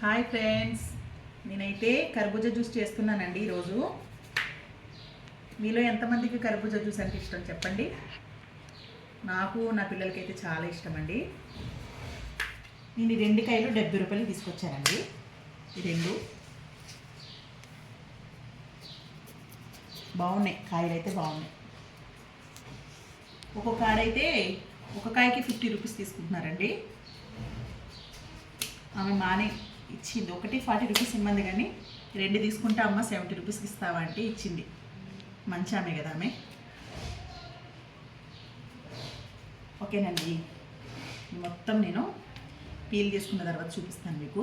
Hi friends. నేనైతే కర్బూజా juice చేస్తున్నానండి ఈరోజు. మీలో ఎంతమందికి కర్బూజా జ్యూస్ అంటే ఇష్టం చెప్పండి? నాకు నా పిల్లలకి అయితే చాలా ఇష్టం అండి నేను ఈ రెండు కాయలు డెబ్బై రూపాయలు తీసుకొచ్చానండి. ఈ రెండు. బాగున్నాయి కాయలు అయితే బాగున్నాయి. ఒక్కొక్క కాడైతే ఒక కాయకి ఫిఫ్టీ రూపీస్ తీసుకుంటున్నారండి. ఆమె మానే ఇచ్చింది. ఒకటి ఫార్టీ రూపీస్ ఇమ్మంది కానీ రెండు తీసుకుంటే అమ్మ సెవెంటీ రూపీస్కి ఇస్తావా అంటే ఇచ్చింది. మంచి ఆమె కదా ఆమె. ఓకేనండి. మొత్తం నేను పీల్ చేసుకున్న తర్వాత చూపిస్తాను మీకు.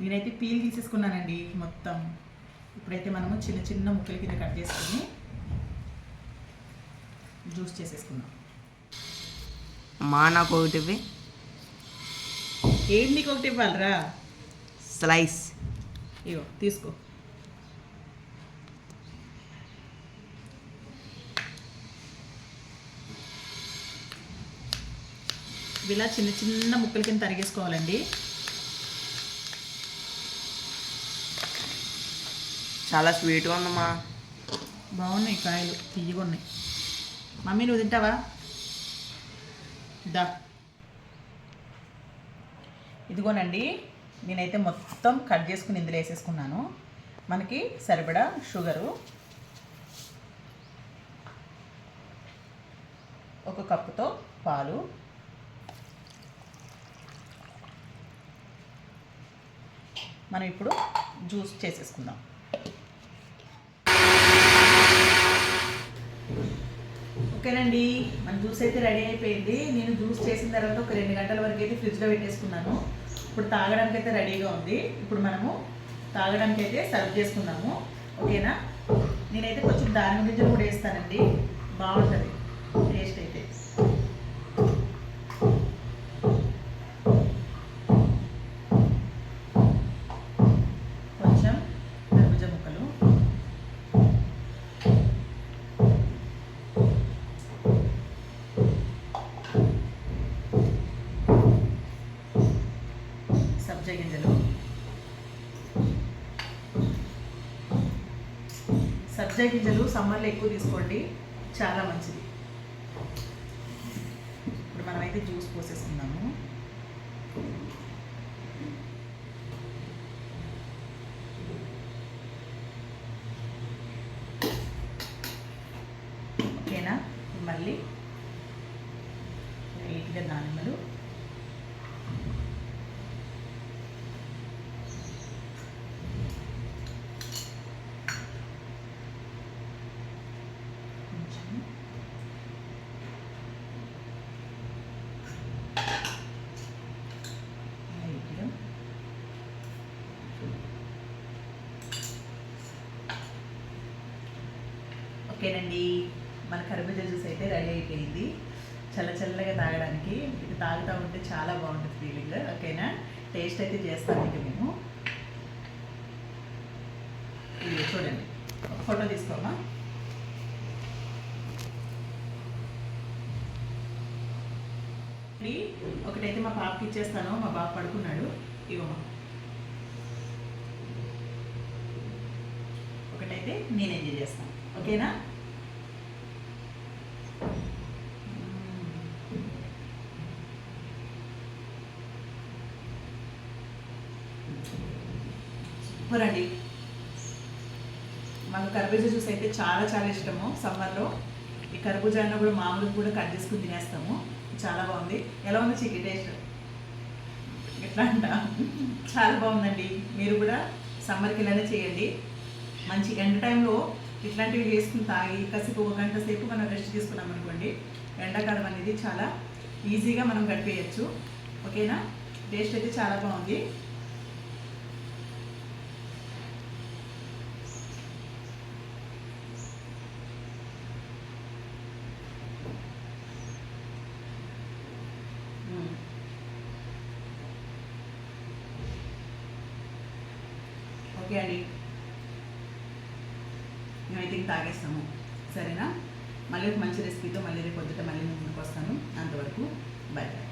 నేనైతే పీల్ తీసేసుకున్నానండి మొత్తం. ఇప్పుడైతే మనము చిన్న చిన్న ముక్కల కింద కట్ చేసుకొని జ్యూస్ చేసేసుకున్నాం మా నాకు ఒకటి ఇవ్వి. ఏం నీకు ఒకటి ఇవ్వాలిరా స్లైస్. ఇగో తీసుకో. ఇలా చిన్న చిన్న ముక్కల కింద తరిగేసుకోవాలండి. చాలా స్వీట్గా ఉందమ్మా బాగున్నాయి కాయలు తీయగా ఉన్నాయి మమ్మీ నువ్వు తింటావా? దా. ఇదిగోనండి నేనైతే మొత్తం కట్ చేసుకుని ఇందులో వేసేసుకున్నాను. మనకి సరిపడా షుగరు. ఒక కప్పుతో పాలు. మనం ఇప్పుడు జ్యూస్ చేసేసుకుందాం. ఓకేనండి మన జ్యూస్ అయితే రెడీ అయిపోయింది. నేను జ్యూస్ చేసిన తర్వాత ఒక రెండు గంటల వరకు అయితే ఫ్రిడ్జ్లో పెట్టేసుకున్నాను. ఇప్పుడు తాగడానికి అయితే రెడీగా ఉంది. ఇప్పుడు మనము తాగడానికి అయితే సర్వ్ చేసుకున్నాము ఓకేనా? నేనైతే కొంచెం దాని గురించి కూడా వేస్తానండి. బాగుంటుంది. టేస్ట్ అయితే కొంచెం కర్బూజా ముక్కలు సబ్జా గింజలు సబ్జా గింజలు సమ్మర్లో ఎక్కువ తీసుకోండి. చాలా మంచిది. ఇప్పుడు మనమైతే జ్యూస్ పోసేసుకుందాము. ఓకేనా? మళ్ళీ. లైట్గా దానిమ్మలు కొంచెం లైట్గా ఓకేనండి. మన కర్బూజా జ్యూస్ అయితే రెడీ అయిపోయింది. చల్ల చల్లగా తాగడానికి ఇది తాగుతూ ఉంటే చాలా బాగుంటుంది ఫీలింగ్ ఓకేనా? టేస్ట్ అయితే చేస్తాం ఇక మేము. ఇది చూడండి. ఫోటో తీసుకోమా ఒకటైతే మా పాపకి ఇచ్చేస్తాను. మా బాబు పడుకున్నాడు. ఇవ్వమా ఒకటైతే నేను ఎంజాయ్ చేస్తాను ఓకేనా? చూడండి మాకు కర్బూజా జ్యూస్ అయితే చాలా చాలా ఇష్టము సమ్మర్లో. ఈ కర్బూజా అన్న కూడా మామూలుగా కూడా కట్ చేసుకుని తినేస్తాము. చాలా బాగుంది. ఎలా ఉంది చికెన్ టేస్ట్? ఎట్లా అంట? చాలా బాగుందండి. మీరు కూడా సమ్మర్కి ఇలానే చేయండి. మంచి ఎండ టైంలో ఇట్లాంటివి వేసుకుని తాగి కాసేపు ఒక గంట సేపు మనం రెస్ట్ తీసుకున్నాం అనుకోండి ఎండాకాలం అనేది చాలా ఈజీగా మనం గడిపేయచ్చు. ఓకేనా? టేస్ట్ అయితే చాలా బాగుంది. ఓకే అండి అయితే తాగేస్తాము. సరేనా? మళ్ళీ మంచి రెసిపీతో మళ్ళీ రేపు పొద్దుట మళ్ళీ ముందుకు వస్తాను. అంతవరకు బాయ్ బాయ్